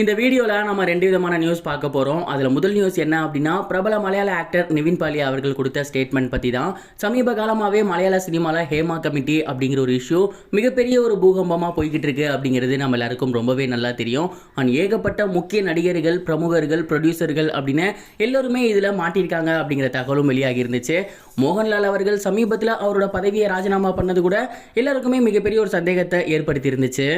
இந்த வீடியோவில் நம்ம ரெண்டு விதமான நியூஸ் பார்க்க போகிறோம் அதில் முதல் நியூஸ் என்ன அப்படின்னா பிரபல மலையாள ஆக்டர் நிவின் பாலியா அவர்கள் கொடுத்த ஸ்டேட்மெண்ட் பற்றி தான் சமீப காலமாகவே மலையாள சினிமாவில் ஹேமா கமிட்டி அப்படிங்கிற ஒரு இஷ்யூ மிகப்பெரிய ஒரு பூகம்பமாக போய்கிட்டு இருக்கு அப்படிங்கிறது நம்ம எல்லாருக்கும் ரொம்பவே நல்லா தெரியும். அண்ட் ஏகப்பட்ட முக்கிய நடிகர்கள் பிரமுகர்கள் ப்ரொடியூசர்கள் அப்படின்னு எல்லோருமே இதில் மாட்டியிருக்காங்க அப்படிங்கிற தகவலும் வெளியாகி இருந்துச்சு. மோகன்லால் அவர்கள் சமீபத்தில் அவரோட பதவியை ராஜினாமா பண்ணது கூட எல்லாருக்குமே மிகப்பெரிய ஒரு சந்தேகத்தை ஏற்படுத்தி இருந்துச்சு.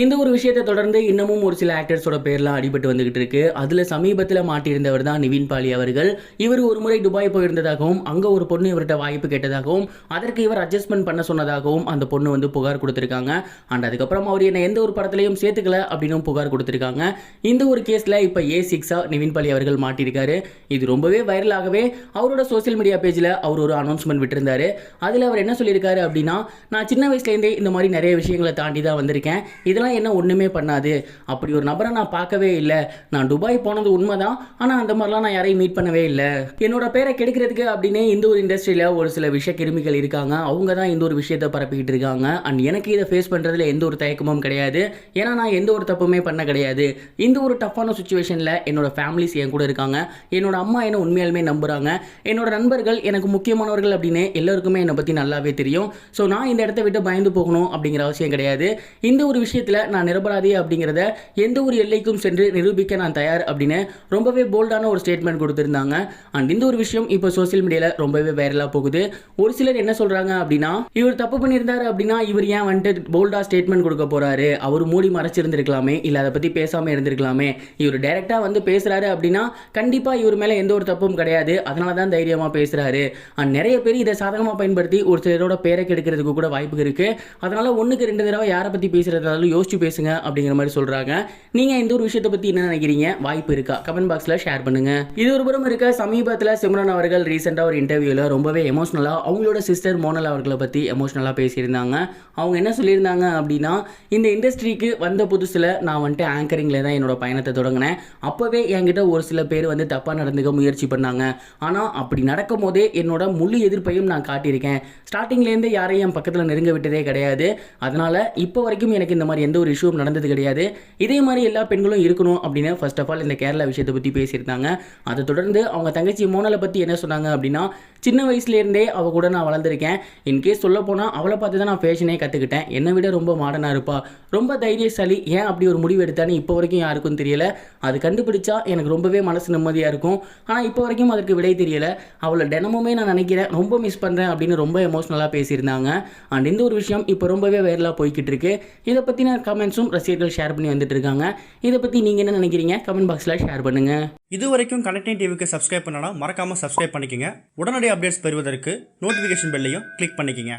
இந்த ஒரு விஷயத்தை தொடர்ந்து இன்னமும் ஒரு சில ஆக்டர்ஸோட பேர்லாம் அடிபட்டு வந்துகிட்டு இருக்கு. அதில் சமீபத்தில் மாட்டியிருந்தவர் தான் நிவின் பாலி அவர்கள். இவர் ஒரு முறை துபாய் போயிருந்ததாகவும் அங்கே ஒரு பொண்ணு இவர்கிட்ட வாய்ப்பு கேட்டதாகவும் அதற்கு இவர் அட்ஜஸ்ட்மெண்ட் பண்ண சொன்னதாகவும் அந்த பொண்ணு வந்து புகார் கொடுத்துருக்காங்க. அண்ட் அதுக்கப்புறம் அவர் என்ன எந்த ஒரு படத்துலையும் சேர்த்துக்கல அப்படின்னு புகார் கொடுத்துருக்காங்க. இந்த ஒரு கேஸில் இப்போ ஏ சிக்ஸா நிவின் பாலி அவர்கள் மாட்டியிருக்காரு. இது ரொம்பவே வைரலாகவே அவரோட சோஷியல் மீடியா பேஜில் அவர் ஒரு அனௌன்ஸ்மெண்ட் விட்டிருந்தாரு. அதில் அவர் என்ன சொல்லியிருக்காரு அப்படின்னா நான் சின்ன வயசுலேருந்தே இந்த மாதிரி நிறைய விஷயங்களை தாண்டி தான் வந்திருக்கேன். இதெல்லாம் என்ன ஒன்றுமே பண்ணாது. அப்படி ஒரு நபரை நான் பார்க்கவே இல்லை. நான் துபாய் போனது உண்மைதான். ஆனால் அந்த மாதிரிலாம் நான் யாரையும் மீட் பண்ணவே இல்லை. என்னோட பேரை கெடுக்கிறதுக்கு அப்படின்னே இந்த ஒரு இண்டஸ்ட்ரியில் ஒரு சில விஷய கிருமிகள் இருக்காங்க. அவங்க தான் இந்த ஒரு விஷயத்தை பரப்பிக்கிட்டு இருக்காங்க. அண்ட் எனக்கு இதை ஃபேஸ் பண்ணுறதுல எந்த ஒரு தயக்கமும் கிடையாது. ஏன்னா நான் எந்த ஒரு தப்புமே பண்ண கிடையாது. இந்த ஒரு டஃப்பான சுச்சுவேஷனில் என்னோட ஃபேமிலிஸ் என் கூட இருக்காங்க. என்னோட அம்மா என்ன உண்மையாலுமே நம்புகிறாங்க என்னோட நண்பர்கள் எனக்கு முக்கியமானவர்கள் அப்படின்னு எல்லாருக்குமே என்னை பற்றி நல்லாவே தெரியும். ஸோ நான் இந்த இடத்த விட்டு பயந்து போகணும் அப்படிங்கிற அவசியம் கிடையாது. இந்த ஒரு விஷயத்தில் நான் நிரபராதி அப்படிங்கிறத எந்த ஒரு எல்லைக்கும் சென்று நிரூபிக்க நான் தயார் அப்படின்னு ரொம்பவே போல்டான ஒரு ஸ்டேட்மெண்ட் கொடுத்துருந்தாங்க. அண்ட் இந்த ஒரு விஷயம் இப்போ சோஷியல் மீடியாவில் ரொம்பவே வைரலாக போகுது. ஒரு சிலர் என்ன சொல்கிறாங்க அப்படின்னா இவர் தப்பு பண்ணியிருந்தாரு அப்படின்னா இவர் ஏன் வந்துட்டு போல்டாக ஸ்டேட்மெண்ட் கொடுக்க போகிறாரு அவர் மூடி மறைச்சிருந்திருக்கலாமே இல்லை அதை பற்றி பேசாமல் இருந்திருக்கலாமே. இவர் டைரெக்டாக வந்து பேசுகிறாரு அப்படின்னா கண்டிப்பாக இவர் மேலே எந்த ஒரு தப்பும் கிடையாது. அதனால தான் தைரியமாக பேசுகிறாரு அண்ட் நிறைய பேர் இதை சாதகமாக பயன்படுத்தி ஒரு சிலரோட பேரை கெடுக்கிறதுக்கு கூட வாய்ப்பு இருக்குது அதனால் ஒன்றுக்கு ரெண்டு தடவை யாரை பற்றி பேசுகிறதாலும் யோசிச்சு பேசுங்க அப்படிங்கிற மாதிரி சொல்கிறாங்க நீங்கள் இந்த ஒரு விஷயத்தை பற்றி என்ன நினைக்கிறீங்க? வாய்ப்பு இருக்கா? கமெண்ட் பாக்ஸில் ஷேர் பண்ணுங்கள் இது ஒரு புறம் இருக்க சமீபத்தில் சிம்ரன் அவர்கள் ரீசெண்டாக ஒரு இன்டர்வியூவில் ரொம்பவே எமோஷ்னலாக அவங்களோட சிஸ்டர் மோனல் அவர்களை பற்றி எமோஷ்னலாக பேசியிருந்தாங்க. அவங்க என்ன சொல்லியிருந்தாங்க அப்படின்னா இந்த இண்டஸ்ட்ரிக்கு வந்த புதுசில் நான் வந்துட்டு ஆங்கரிங்கில் தான் என்னோட பயணத்தை தொடங்கினேன். அப்போவே என்கிட்ட ஒரு சில பேர் வந்து தப்பாக நடந்துக்க முயற்சி பண்ணாங்க. ஆனால் அப்படி நடக்கும் போதே என்னோட முழு எதிர்ப்பையும் நான் காட்டியிருக்கேன். ஸ்டார்டிங்லேருந்து யாரையும் என் பக்கத்தில் நெருங்க விட்டதே கிடையாது. அதனால் இப்போ வரைக்கும் எனக்கு இந்த மாதிரி எந்த ஒரு இஷ்யூவும் நடந்தது கிடையாது. இதே மாதிரி எல்லா பெண்களும் இருக்கணும் அப்படின்னு ஃபர்ஸ்ட் ஆஃப் ஆல் இந்த கேரளா விஷயத்தை பற்றி பேசியிருந்தாங்க. அதை தொடர்ந்து அவங்க தங்கச்சி மோனலை பற்றி என்ன சொன்னாங்க அப்படின்னா சின்ன வயசுலேருந்தே அவ கூட நான் வளர்ந்துருக்கேன். இன்கேஸ் சொல்ல போனால் அவளை பார்த்து தான் நான் ஃபேஷனே கற்றுக்கிட்டேன் என்னை விட ரொம்ப மாடனாக இருப்பா. ரொம்ப தைரியசாலி. ஏன் அப்படி ஒரு முடிவு எடுத்தான்னு இப்போ வரைக்கும் யாருக்கும் தெரியல. அது கண்டுபிடிச்சா எனக்கு ரொம்பவே மனசு நிம்மதியாக இருக்கும். ஆனால் இப்போ வரைக்கும் அதற்கு விடை தெரியல. அவளை தினமுமே நான் நினைக்கிறேன். ரொம்ப மிஸ் பண்ணுறேன் அப்படின்னு ரொம்ப எமோஷ்னலாக பேசியிருந்தாங்க. அண்ட் இந்த ஒரு விஷயம் இப்போ ரொம்பவே வைரலாக போய்கிட்டு இருக்கு. இதை பற்றின கமெண்ட்ஸும் ரசிகர்கள் ஷேர் பண்ணி வந்துட்டு இருக்காங்க. இதை பற்றி நீங்கள் என்ன நினைக்கிறீங்க? கமெண்ட் பாக்ஸில் ஷேர் பண்ணுங்கள் இது வரைக்கும் கனெக்டிங் டிவிக்கு சப்ஸ்கிரைப் பண்ணனா மறக்காம சப்ஸ்கிரைப் பண்ணிக்கங்க. உடனடி அப்டேட்ஸ் பெறுவதற்கு நோட்டிஃபிகேஷன் பெல்லையும் கிளிக் பண்ணிக்கங்க.